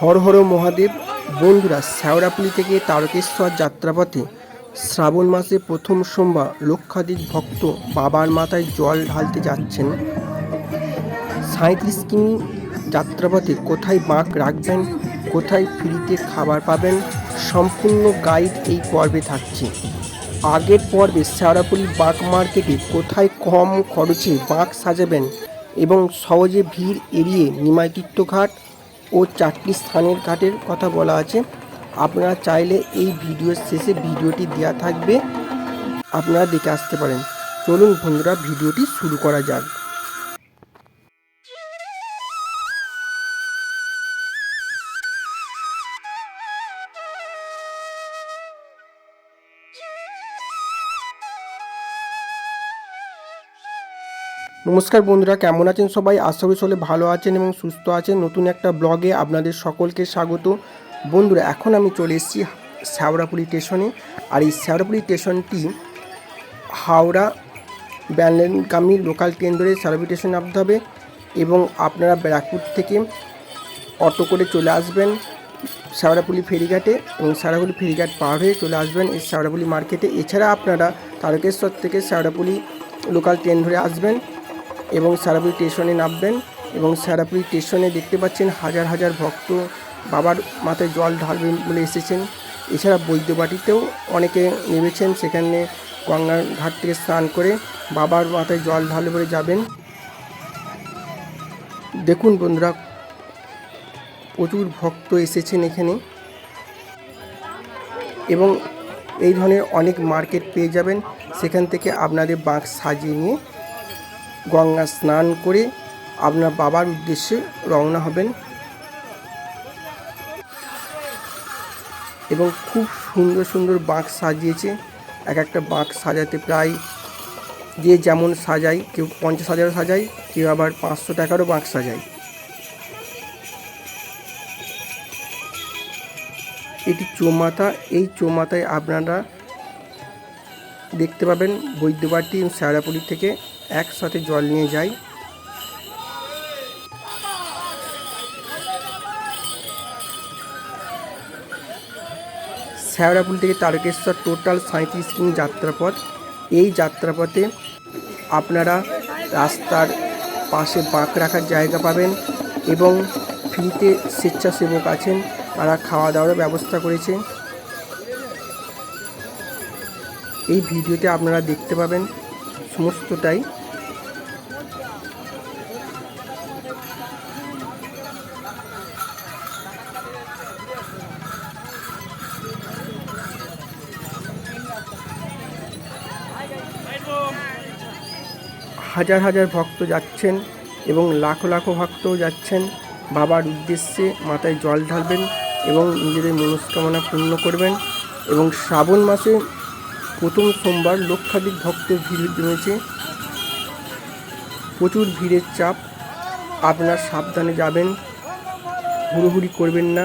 হর হর মহাদেব বন্ধুরা শ্যাওড়াপুলি থেকে তারকেশ্বর যাত্রাপথে শ্রাবণ মাসে প্রথম সোমবার লক্ষাধিক ভক্ত বাবার মাথায় জল ঢালতে যাচ্ছেন। সাঁত্রিশ কিমি যাত্রাপথে কোথায় বাঁক রাখবেন, কোথায় ফ্রিতে খাবার পাবেন, সম্পূর্ণ গাইড এই পর্বে থাকছে। আগের পর্বে শ্যাওড়াপুলি বাঁক মার্কেটে কোথায় কম খরচে বাঁক সাজাবেন এবং সহজে ভিড় এড়িয়ে নিমাইতীর্থ ঘাট ও চারটি স্থানের ঘাটের কথা বলা আছে। আপনারা চাইলে এই ভিডিওর শেষে ভিডিওটি দেওয়া থাকবে। আপনারা দেখে আসতে পারেন। চলুন বন্ধুরা, ভিডিওটি শুরু করা যাক। নমস্কার বন্ধুরা, কেমন আছেন সবাই? আশা করি সকলে ভালো আছেন এবং সুস্থ আছেন। নতুন একটা ব্লগে আপনাদের সকলকে স্বাগত। বন্ধুরা, এখন আমি চলে এসেছি শ্যাওড়াপুলি স্টেশনে আর এই শ্যাওড়াপুলি স্টেশনটি হাওড়া ব্যালেনগামী লোকাল ট্রেন ধরে শ্যাওড়াপুলি স্টেশনে নামতে হবে এবং আপনারা ব্যারাকপুর থেকে অটো করে চলে আসবেন শ্যাওড়াপুলি ফেরিঘাটে এবং শ্যাওড়াপুলি ফেরিঘাট পার হয়ে চলে আসবেন এই শ্যাওড়াপুলি মার্কেটে এছাড়া আপনারা তারকেশ্বর থেকে শ্যাওড়াপুলি লোকাল ট্রেন ধরে আসবেন। এবং সারাপুরি স্টেশনে নামবেন এবং সারাপুরি স্টেশনে দেখতে পাচ্ছেন হাজার হাজার ভক্ত বাবার মাথায় জল ঢালবেন বলে এসেছেন। এছাড়া বৈদ্যবাটিতেও অনেকে নেমেছেন, সেখানে গঙ্গার ঘাট থেকে স্নান করে বাবার মাথায় জল ঢালে বলে যাবেন। দেখুন বন্ধুরা, প্রচুর ভক্ত এসেছেন এখানে এবং এই ধরনের অনেক মার্কেট পেয়ে যাবেন। সেখান থেকে আপনাদের বাঁক সাজিয়ে নিয়ে গঙ্গা স্নান করে আপনার বাবার উদ্দেশ্যে রওনা হবেন। এবং খুব সুন্দর সুন্দর বাঁক সাজিয়েছে। এক একটা বাঁক সাজাতে প্রায় যে যেমন সাজায়, কেউ পঞ্চাশ হাজারও সাজায়, কেউ আবার পাঁচশো টাকারও বাঁক সাজায়। এটি চৌমাথা, এই চৌমাথায় আপনারা দেখতে পাবেন বৈদ্যবাটি শ্যাওড়াপুলি থেকে একসাথে জল নিয়ে যায় শ্যাওড়াপুল থেকে তারকেশ্বর টোটাল সাঁত্রিশ কিমি যাত্রাপথ। এই যাত্রাপথে আপনারা রাস্তার পাশে বাঁক রাখার জায়গা পাবেন এবং ফ্রিতে স্বেচ্ছাসেবক আছেন, তারা খাওয়া দাওয়ার ব্যবস্থা করেছে। এই ভিডিওতে আপনারা দেখতে পাবেন সমস্তটাই। হাজার হাজার ভক্ত যাচ্ছেন এবং লাখো লাখো ভক্তও যাচ্ছেন। বাবার উদ্দেশ্যে মাথায় জল ঢালবেন এবং নিজেদের মনস্কামনা পূর্ণ করবেন এবং শ্রাবণ মাসে প্রথম সোমবার লক্ষাধিক ভক্ত ভিড় জমেছে। প্রচুর ভিড়ের চাপ। আপনার সাবধানে যাবেন, হুড়োহুড়ি করবেন না।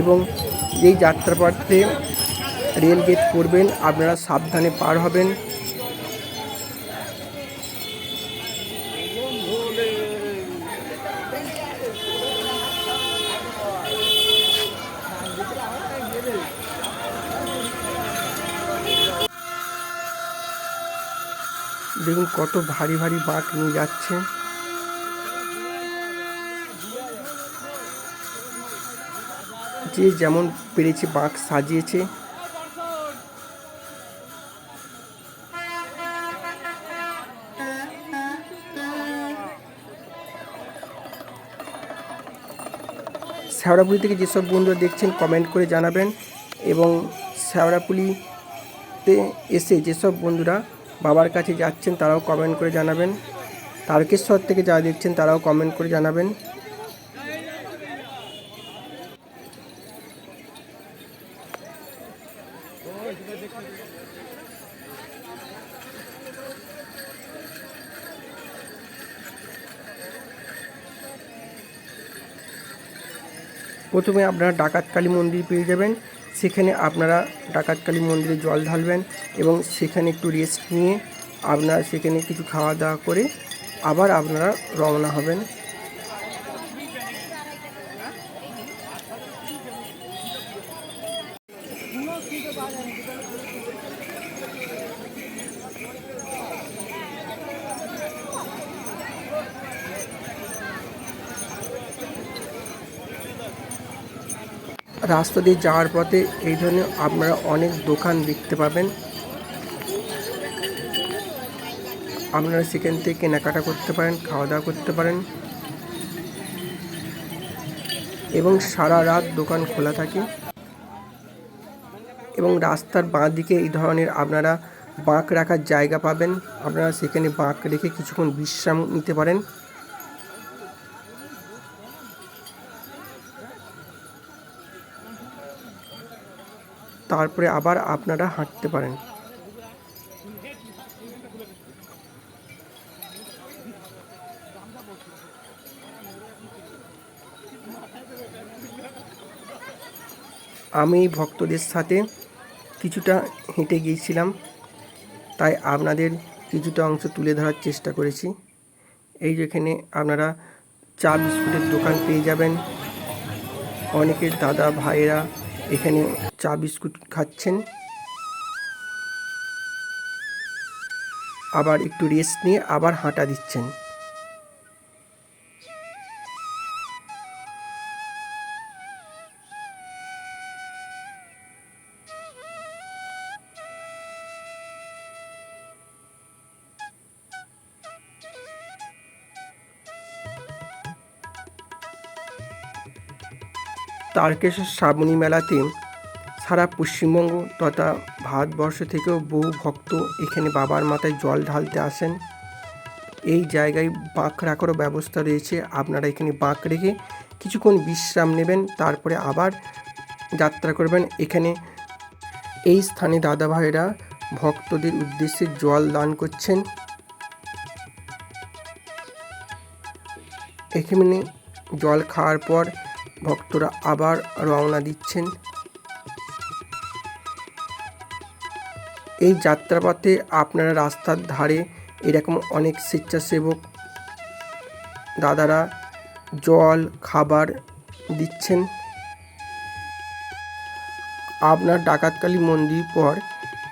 এবং এই যাত্রাপথে রেল গেট করবেন, আপনারা সাবধানে পার হবেন। দেখুন কত ভারী ভারী বাঁক নিয়ে যাচ্ছে। যে যেমন পেরেছে, বাঁক সাজিয়েছে। শ্যাওড়াপুলি থেকে যেসব বন্ধুরা দেখছেন কমেন্ট করে জানাবেন এবং শ্যাওড়াপুলিতে এসে যেসব বন্ধুরা বাবার কাছে যাচ্ছেন, তারাও কমেন্ট করে জানাবেন। তারকেশ্বর থেকে যারা দেখছেন, তারাও কমেন্ট করে জানাবেন। প্রথমে আপনারা ডাকাতকালী মন্দির পেয়ে যাবেন। সেখানে আপনারা ডাকাতকালী মন্দিরে জল ঢালবেন এবং সেখানে একটু রেস্ট নিয়ে আপনারা সেখানে কিছু খাওয়া দাওয়া করে আবার আপনারা রওনা হবেন। রাস্তা দিয়ে যাওয়ার পথে এই ধরনের আপনারা অনেক দোকান দেখতে পাবেন। আপনারা সেখান থেকে কেনাকাটা করতে পারেন খাওয়া দাওয়া করতে পারেন। এবং সারা রাত দোকান খোলা থাকে। এবং রাস্তার বাঁ দিকে এই ধরনের আপনারা বাঁক রাখার জায়গা পাবেন। আপনারা সেখানে বাঁক রেখে কিছুক্ষণ বিশ্রাম নিতে পারেন। তারপরে আবার আপনারা হাঁটতে পারেন। আমি ভক্তদের সাথে কিছুটা হেঁটে গিয়েছিলাম, তাই আপনাদের কিছুটা অংশ তুলে ধরার চেষ্টা করেছি। এই যেখানে আপনারা চা বিস্কুটের দোকান পেয়ে যাবেন। অনেকের দাদা, ভাইয়েরা এখানে চা বিস্কুট খাচ্ছেন। আবার একটু রেস্ট নিয়ে আবার হাঁটা দিচ্ছেন। তারকেশ্বর শ্রাবণী মেলাতে সারা পশ্চিমবঙ্গ তথা ভারতবর্ষ থেকেও বহু ভক্ত এখানে বাবার মাথায় জল ঢালতে আসেন। এই জায়গায় বাঁক রাখারও ব্যবস্থা রয়েছে। আপনারা এখানে বাঁক রেখে কিছুক্ষণ বিশ্রাম নেবেন, তারপরে আবার যাত্রা করবেন। এখানে এই স্থানে দাদা ভাইরা ভক্তদের উদ্দেশ্যে জল দান করছেন। এখানে জল খাওয়ার পর ভক্তরা আবার রওনা দিচ্ছেন। এই যাত্রাপথে আপনারা রাস্তার ধারে এরকম অনেক স্বেচ্ছাসেবক দাদারা জল, খাবার দিচ্ছেন। আপনার ডাকাতকালী মন্দির পর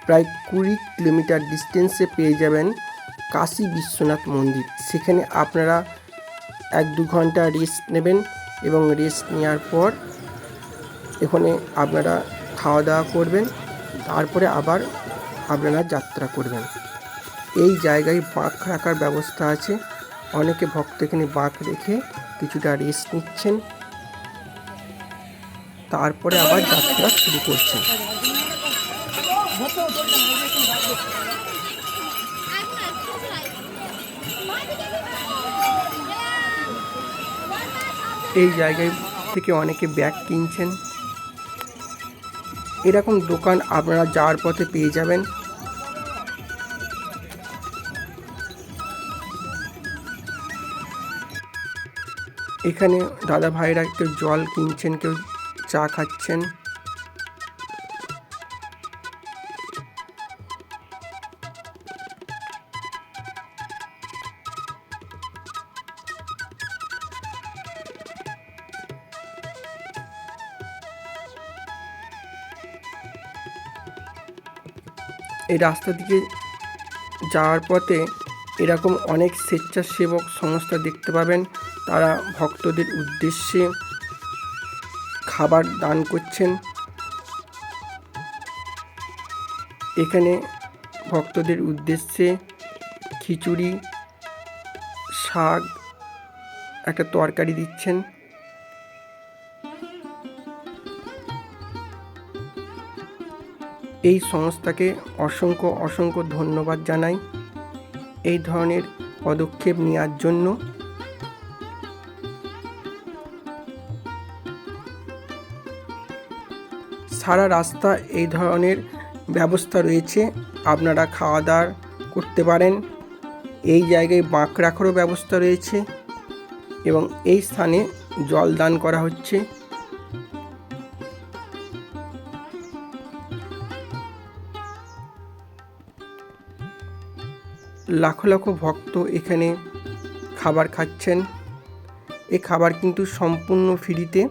প্রায় কুড়ি কিলোমিটার ডিস্টেন্সে পেয়ে যাবেন কাশী বিশ্বনাথ মন্দির। সেখানে আপনারা এক দু ঘণ্টা রেস্ট নেবেন। এবং রেস্ট নেওয়ার পর এখানে আপনারা খাওয়া দাওয়া করবেন, তারপরে আবার আপনারা যাত্রা করবেন। এই জায়গায় বাঁক রাখার ব্যবস্থা আছে। অনেকে ভক্ত এখানে বাঁক রেখে কিছুটা রেস্ট নিচ্ছেন। তারপরে আবার যাত্রা শুরু করছেন। এই জায়গায় থেকে অনেকে ব্যাগ কিনছেন। এরকম দোকান আপনারা যাওয়ার পথে পেয়ে যাবেন। এখানে দাদা ভাইরা কেউ জল কিনছেন, কেউ চা খাচ্ছেন। এই রাস্তা দিকে যাওয়ার পথে এরকম অনেক স্বেচ্ছাসেবক সংস্থা দেখতে পাবেন। তারা ভক্তদের উদ্দেশ্যে খাবার দান করছেন। এখানে ভক্তদের উদ্দেশ্যে খিচুড়ি, শাক, একটা তরকারি দিচ্ছেন। এই সংস্থাকে অসংখ্য অসংখ্য ধন্যবাদ জানাই এই ধরনের পদক্ষেপ নেওয়ার জন্য। সারা রাস্তা এই ধরনের ব্যবস্থা রয়েছে, আপনারা খাওয়া দাওয়া করতে পারেন। এই জায়গায় বাঁক রাখারও ব্যবস্থা রয়েছে এবং এই স্থানে জল দান করা হচ্ছে। লাখো লাখো ভক্ত এখানে খাবার খাচ্ছেন। এ খাবার কিন্তু সম্পূর্ণ ফ্রিতে।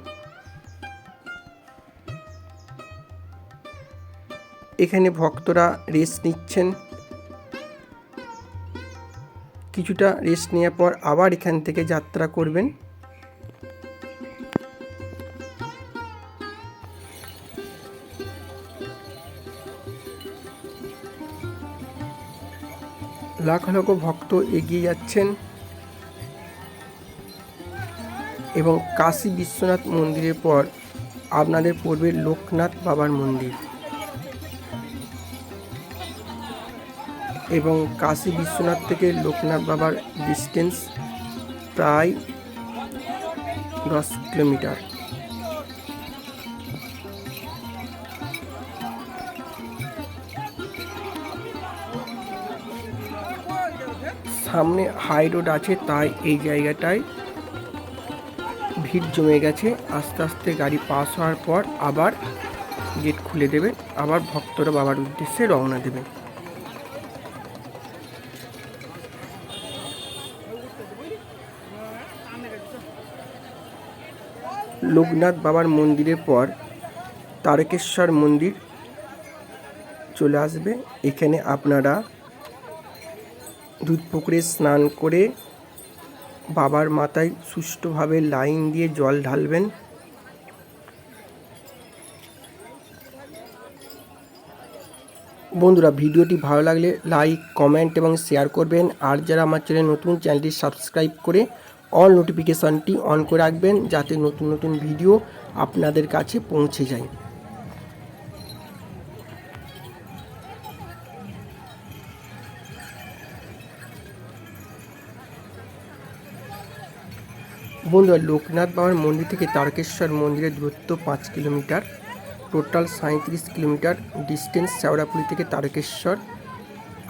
এখানে ভক্তরা রেস্ট নিচ্ছেন। কিছুটা রেস্ট নেওয়ার পর আবার এখান থেকে যাত্রা করবেন। লাখ লাখ ভক্ত এগিয়ে যাচ্ছেন এবং কাশী বিশ্বনাথ মন্দিরের পর আপনাদের পড়বে লোকনাথ বাবার মন্দির। এবং কাশী বিশ্বনাথ থেকে লোকনাথ বাবার ডিস্টেন্স প্রায় দশ কিলোমিটার। সামনে হাই রোড আছে, তাই এই জায়গাটায় ভিড় জমে গেছে। আস্তে আস্তে গাড়ি পাস হওয়ার পর আবার গেট খুলে দেবে, আবার ভক্তরা বাবার উদ্দেশ্যে রওনা দেবে। লোকনাথ বাবার মন্দিরের পর তারকেশ্বর মন্দির চলে আসবে। এখানে আপনারা দুধ পুকুরে স্নান করে বাবার মাথায় সুষ্ঠুভাবে লাইন দিয়ে জল ঢালবেন। বন্ধুরা, ভিডিওটি ভালো লাগলে লাইক কমেন্ট এবং শেয়ার করবেন। আর যারা আমার চ্যানেল নতুন চ্যানেলটি সাবস্ক্রাইব করে অল নোটিফিকেশানটি অন করে রাখবেন যাতে নতুন নতুন ভিডিও আপনাদের কাছে পৌঁছে যায়। বন্ধুরা লোকনাথ বাবার মন্দির থেকে তারকেশ্বর মন্দিরের দূরত্ব পাঁচ কিলোমিটার, টোটাল সাঁত্রিশ কিলোমিটার ডিস্টেন্স শেওড়াপুলি থেকে তারকেশ্বর।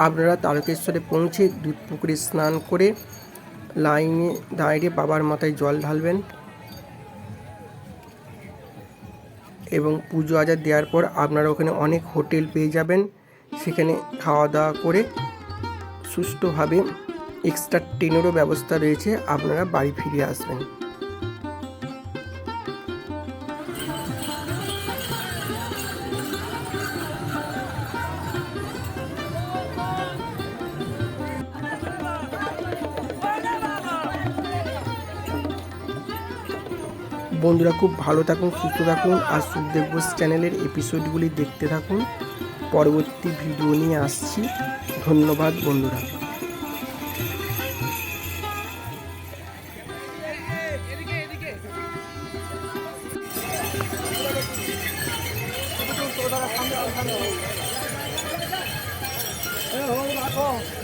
আপনারা তারকেশ্বরে পৌঁছে দুধ পুকুরে স্নান করে লাইনে দাঁড়িয়ে বাবার মাথায় জল ঢালবেন এবং পুজো আজার দেওয়ার পর আপনারা ওখানে অনেক হোটেল পেয়ে যাবেন। সেখানে খাওয়া দাওয়া করে সুষ্ঠুভাবে এক্সট্রা ট্রেনেরও ব্যবস্থা রয়েছে, আপনারা বাড়ি ফিরে আসবেন। বন্ধুরা, খুব ভালো থাকুন, সুস্থ থাকুন, আর সুখদেব বোস চ্যানেলের এপিসোডগুলি দেখতে থাকুন। পরবর্তী ভিডিও নিয়ে আসছি। ধন্যবাদ, বন্ধুরা। রাখো